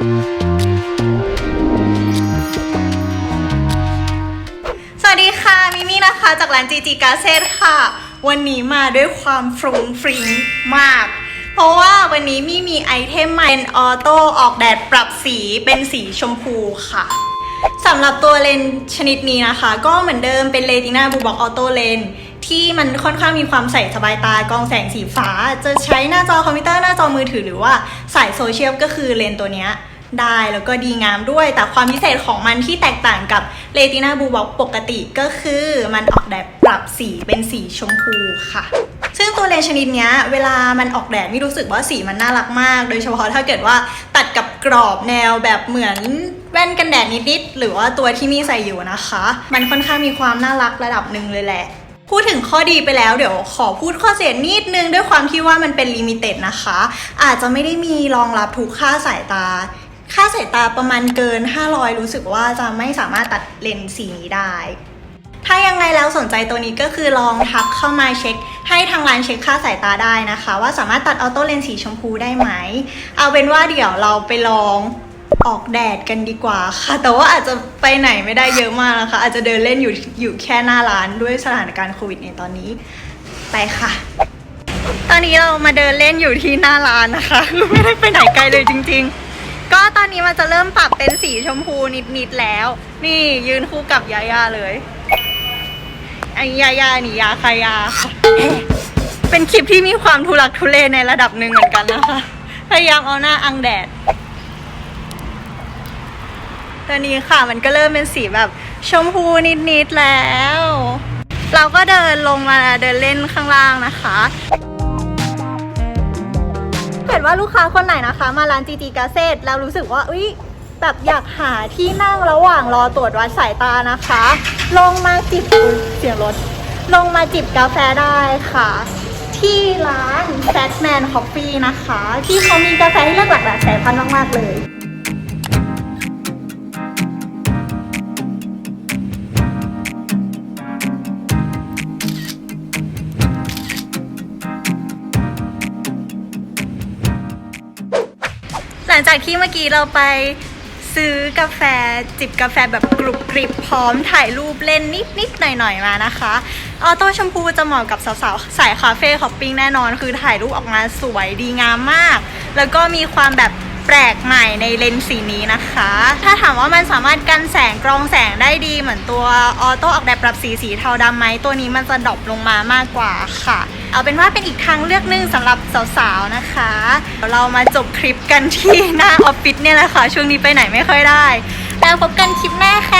สวัสดีค่ะ มิมี่นะคะ จากร้านจีจีกาเซตค่ะ วันนี้มาด้วยความฟรุ้งฟริ้งมาก เพราะว่าวันนี้มี่มีไอเทมใหม่เป็นออโต้ออกแดดปรับสีเป็นสีชมพูค่ะสำหรับตัวเลนชนิดนี้นะคะ ก็เหมือนเดิมเป็นเลติน่าบูบอกออโต้เลนที่มันค่อนข้างมีความใส่สบายตากองแสงสีฟ้า จะใช้หน้าจอคอมพิวเตอร์หน้าจอมือถือหรือว่าสายโซเชียลก็คือเลนตัวเนี้ย ได้แล้วก็ดีงามด้วย แต่ความพิเศษของมันที่แตกต่างกับเลติน่าบูบอกปกติก็คือมันออกแดดปรับสีเป็นสีชมพูค่ะ ซึ่งตัวเลนส์ชนิดนี้เวลามันออกแดดไม่รู้สึกว่าสีมันน่ารักมาก โดยเฉพาะถ้าเกิดว่าตัดกับกรอบแนวแบบเหมือนแว่นกันแดดนิดๆหรือว่าตัวที่มี่ใส่อยู่นะคะ มันค่อนข้างมีความน่ารักระดับหนึ่งเลยแหละพูดถึงข้อดีไปแล้วเดี๋ยวขอพูดข้อเสียนิดนึงด้วยความที่ว่ามันเป็นลิมิเต็ดนะคะ อาจจะไม่ได้มีรองรับทุกค่าสายตา ค่าสายตาประมาณเกิน 500 รู้สึกว่าจะไม่สามารถตัดเลนส์สีนี้ได้ ถ้ายังไงแล้วสนใจตัวนี้ก็คือลองทักเข้ามาเช็ค ให้ทางร้านเช็คค่าสายตาได้นะคะ ว่าสามารถตัดออโต้เลนส์สีชมพูได้ไหม เอาเป็นว่าเดี๋ยวเราไปลองออกแดดกันดีกว่าค่ะ แต่ว่าอาจจะไปไหนไม่ได้เยอะมากนะคะ อาจจะเดินเล่นอยู่อยู่แค่หน้าร้านด้วยสถานการณ์โควิดในตอนนี้ ไปค่ะ ตอนนี้เรามาเดินเล่นอยู่ที่หน้าร้านนะคะ คือไม่ได้ไปไหนไกลเลยจริง ๆ ก็ตอนนี้มันจะเริ่มปรับเป็นสีชมพูนิดๆแล้ว นี่ยืนคู่กับยายาเลยไอ้ยาย่านี่ยาใครยาเป็นคลิปที่มีความทุลักทุเลในระดับหนึ่งเหมือนกันนะคะ พยายามเอาหน้าอังแดดตอนนี้ค่ะมันก็เริ่มเป็นสีแบบชมพูนิดๆแล้ว เราก็เดินลงมาเดินเล่นข้างล่างนะคะ เห็นว่าลูกค้าคนไหนนะคะ มาร้านจีจีกาเซตแล้วรู้สึกว่าอุ้ยแบบอยากหาที่นั่งระหว่างรอตรวจวัดสายตานะคะ ลงมาจิบเสียงรถ ลงมาจิบกาแฟได้ค่ะ ที่ร้าน Fatman Coffee นะคะ ที่เขามีกาแฟให้เลือกหลากหลายสายพันธุ์มาก ๆ เลย งจากที่เมื่อกี้เราไปซื้อกาแฟจิบกาแฟแบบกรุบกริบพร้อมถ่ายรูปเล่นนิดนิดๆหน่อยหน่อยๆมานะคะออโต้ชมพูจะเหมาะกับสาวๆสายคาเฟ่ฮอปปิ้งแน่นอน คือถ่ายรูปออกมาสวยดีงามมาก แล้วก็มีความแบบแปลกใหม่ในเลนส์สีนี้นะคะ ถ้าถามว่ามันสามารถกันแสงกรองแสงได้ดีเหมือนตัวออโต้ออกแบบปรับสีสีเทาดำไหมตัวนี้มันจะดรอปลงมามากกว่าค่ะ เอาเป็นว่าเป็นอีกทางเลือกหนึงสำหรับสาวๆนะคะเดี๋ยวเรามาจบคลิปกันที่หน้าออฟฟิศเนี่ยแหละค่ะ ช่วงนี้ไปไหนไม่ค่อยได้ แล้วพบกันคลิปหน้าค่ะ